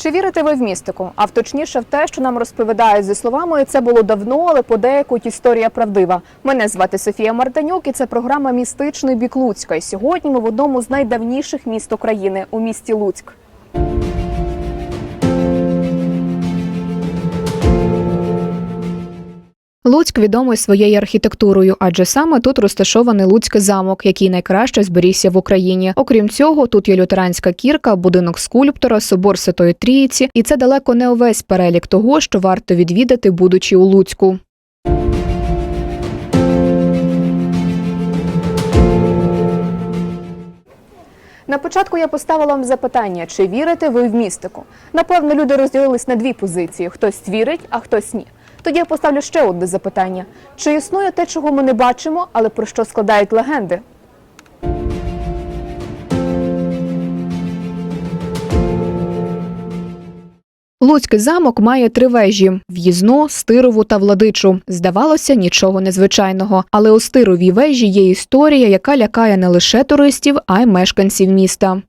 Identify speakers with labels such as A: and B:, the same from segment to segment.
A: Чи вірите ви в містику? А в точніше в те, що нам розповідають зі словами, це було давно, але подекуть історія правдива. Мене звати Софія Мартанюк, і це програма Містичний бік Луцька. І сьогодні ми в одному з найдавніших міст України у місті Луцьк. Відомий своєю архітектурою, адже саме тут розташований Луцький замок, який найкраще зберігся в Україні. Окрім цього, тут є лютеранська кірка, будинок скульптора, собор Святої Трійці, і це далеко не увесь перелік того, що варто відвідати, будучи у Луцьку. На початку я поставила вам запитання, чи вірите ви в містику. Напевно, люди розділились на дві позиції: хтось вірить, а хтось ні. Тоді я поставлю ще одне запитання: чи існує те, чого ми не бачимо, але про що складають легенди? Луцький замок має три вежі: в'їзну, стирову та владичу. Здавалося, нічого незвичайного. Але у стировій вежі є історія, яка лякає не лише туристів, а й мешканців міста.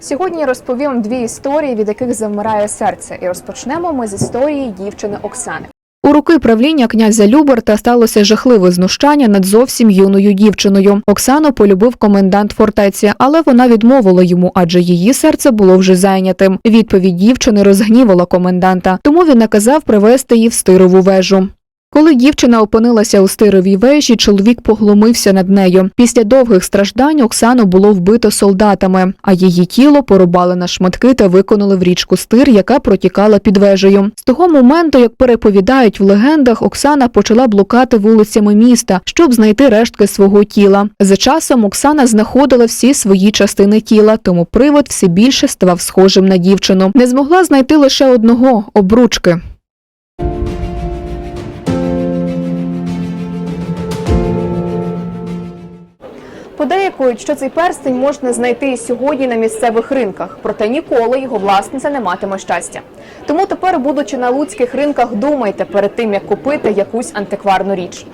A: Сьогодні я розповім дві історії, від яких завмирає серце, і розпочнемо ми з історії дівчини Оксани. У роки правління князя Люберта сталося жахливе знущання над зовсім юною дівчиною. Оксану полюбив комендант фортеці, але вона відмовила йому, адже її серце було вже зайнятим. Відповідь дівчини розгнівала коменданта, тому він наказав привезти її в стирову вежу. Коли дівчина опинилася у стировій вежі, чоловік поглумився над нею. Після довгих страждань Оксану було вбито солдатами, а її тіло порубали на шматки та виконали в річку стир, яка протікала під вежею. З того моменту, як переповідають в легендах, Оксана почала блукати вулицями міста, щоб знайти рештки свого тіла. За часом Оксана знаходила всі свої частини тіла, тому привид все більше ставав схожим на дівчину. Не змогла знайти лише одного обручки. Подеякують, що цей перстень можна знайти і сьогодні на місцевих ринках, проте ніколи його власниця не матиме щастя. Тому тепер, будучи на луцьких ринках, думайте перед тим, як купити якусь антикварну річ.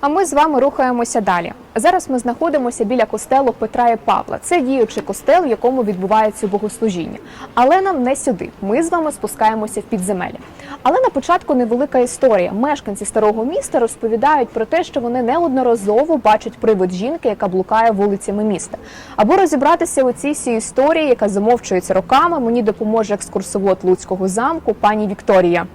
A: А ми з вами рухаємося далі. Зараз ми знаходимося біля костелу Петра і Павла. Це діючий костел, в якому відбувається богослужіння. Але нам не сюди. Ми з вами спускаємося в підземелля. Але на початку невелика історія. Мешканці старого міста розповідають про те, що вони неодноразово бачать привид жінки, яка блукає вулицями міста. Аби розібратися у цій всій історії, яка замовчується роками, мені допоможе екскурсовод Луцького замку пані Вікторія.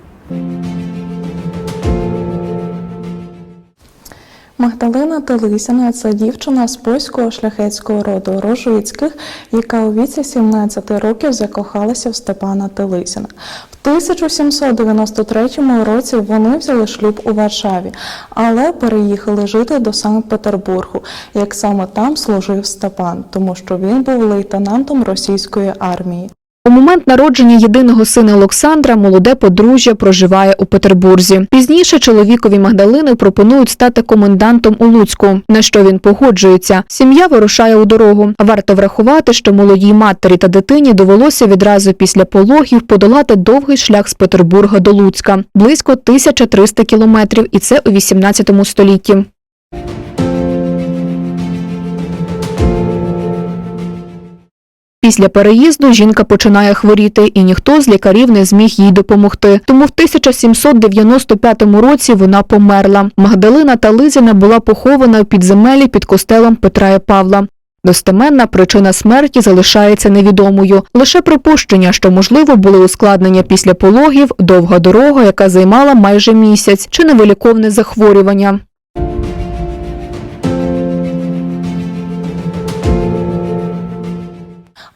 B: Магдалина Телисіна – це дівчина з польського шляхетського роду Рожицьких, яка у віці 17 років закохалася в Степана Телисіна. В 1793 році вони взяли шлюб у Варшаві, але переїхали жити до Санкт-Петербургу, як саме там служив Степан, тому що він був лейтенантом російської армії.
A: У момент народження єдиного сина Олександра молоде подружжя проживає у Петербурзі. Пізніше чоловікові Магдалини пропонують стати комендантом у Луцьку, на що він погоджується. Сім'я вирушає у дорогу. Варто врахувати, що молодій матері та дитині довелося відразу після пологів подолати довгий шлях з Петербурга до Луцька близько 1300 кілометрів, і це у 18 столітті. Після переїзду жінка починає хворіти, і ніхто з лікарів не зміг їй допомогти. Тому в 1795 році вона померла. Магдалина Тализіна була похована у підземелі під костелом Петра і Павла. Достеменна причина смерті залишається невідомою. Лише припущення, що можливо були ускладнення після пологів, довга дорога, яка займала майже місяць, чи невиліковне захворювання.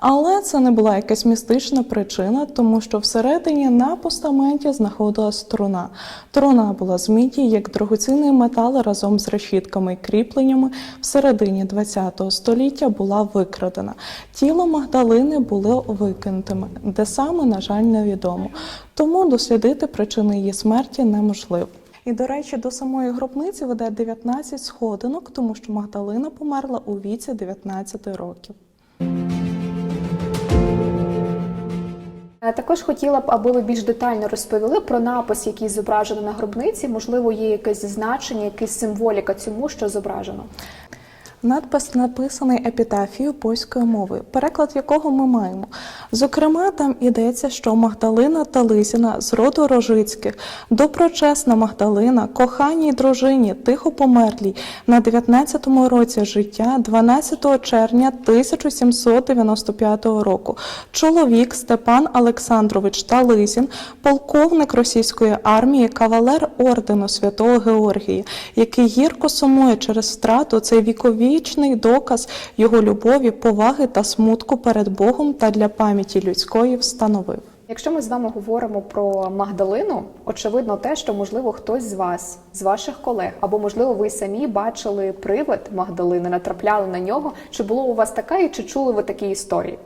B: Але це не була якась містична причина, тому що всередині на постаменті знаходилась труна. Труна була з міді як дорогоцінний метал разом з решітками і кріпленнями в середині ХХ століття була викрадена. Тіло Магдалини було викинутими, де саме, на жаль, невідомо. Тому дослідити причини її смерті неможливо. І, до речі, до самої гробниці веде 19 сходинок, тому що Магдалина померла у віці 19 років.
A: Також хотіла б, аби ви більш детально розповіли про напис, який зображено на гробниці. Можливо, є якесь значення, якась символіка цьому, що зображено.
B: Надпис написаний епітафією польською мовою, переклад якого ми маємо. Зокрема, там йдеться, що Магдалина Тализіна з роду Рожицьких, доброчесна Магдалина, коханій дружині, тихо померлій на 19-му році життя, 12 червня 1795 року. Чоловік Степан Олександрович Тализін, полковник російської армії, кавалер ордену Святого Георгія, який гірко сумує через втрату цей віковічний доказ його любові, поваги та смутку перед Богом та для пам'яті людської встановив.
A: Якщо ми з вами говоримо про Магдалину, очевидно, те, що можливо хтось з вас, з ваших колег, або можливо, ви самі бачили привид Магдалини, натрапляли на нього. Чи було у вас така і чи чули ви такі історії?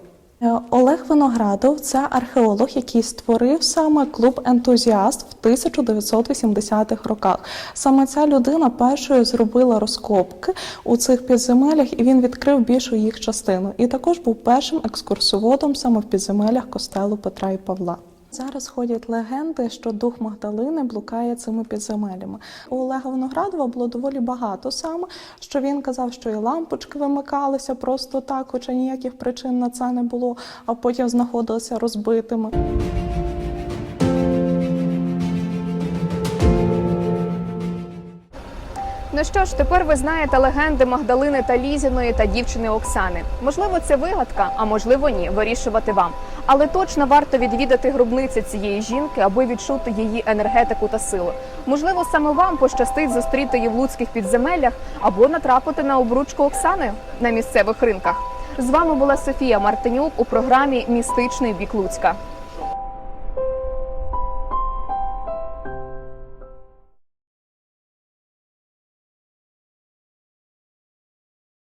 B: Е, Олег Виноградов це археолог, який створив саме клуб ентузіаст в 1980-х роках. Саме ця людина першою зробила розкопки у цих підземеллях, і він відкрив більшу їх частину. І також був першим екскурсоводом саме в підземеллях костелу Петра і Павла. Зараз ходять легенди, що дух Магдалини блукає цими підземелями. У Олега Виноградова було доволі багато саме, що він казав, що і лампочки вимикалися просто так, хоча ніяких причин на це не було, а потім знаходилися розбитими.
A: Ну що ж, тепер ви знаєте легенди Магдалини та Лізіної та дівчини Оксани. Можливо, це вигадка, а можливо, ні. Вирішувати вам. Але точно варто відвідати гробниці цієї жінки, аби відчути її енергетику та силу. Можливо, саме вам пощастить зустріти її в луцьких підземеллях або натрапити на обручку Оксани на місцевих ринках. З вами була Софія Мартинюк у програмі Містичний бік Луцька.